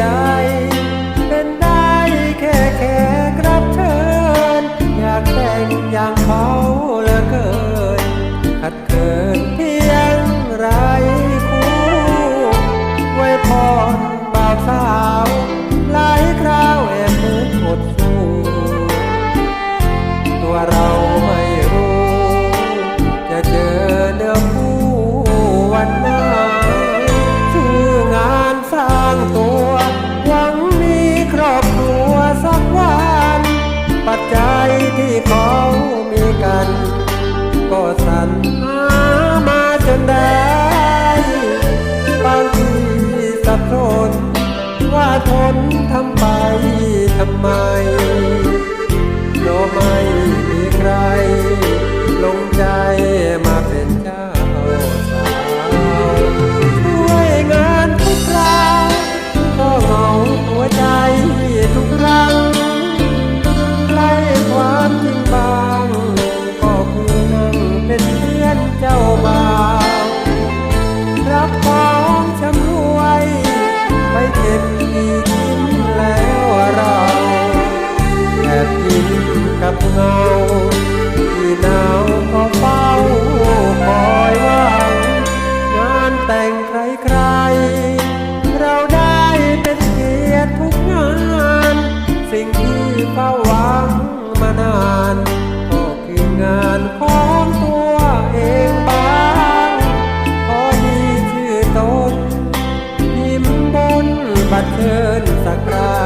ใด เป็นได้แค่แขกรับเชิญ อยากแต่งอย่างเขาเลือเกินขัดเกินเพียงไรคู่ไว้พรบ่าวสาวหลายคราวแอบมืดหมดสู้ตัวเรา ก็สั่นหามาจนได้บางทีสับสนว่าทนทำไปทำไม งานของตัวเองบ้างพอมีชื่อตนยิ้มบนบัตรเชิญสักครา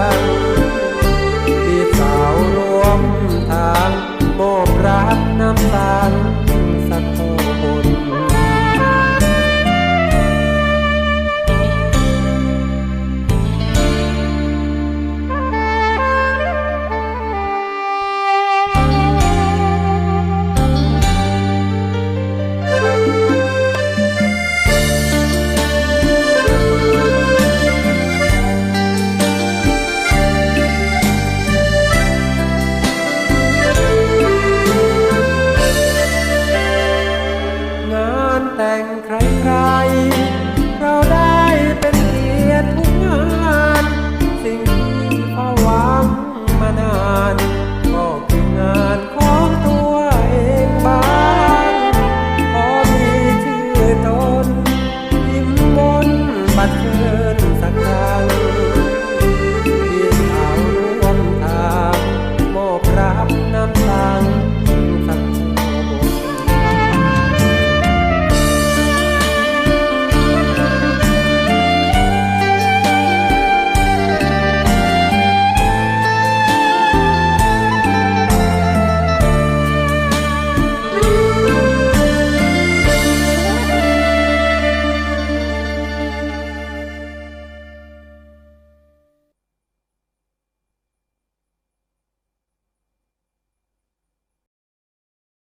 แต่งใคร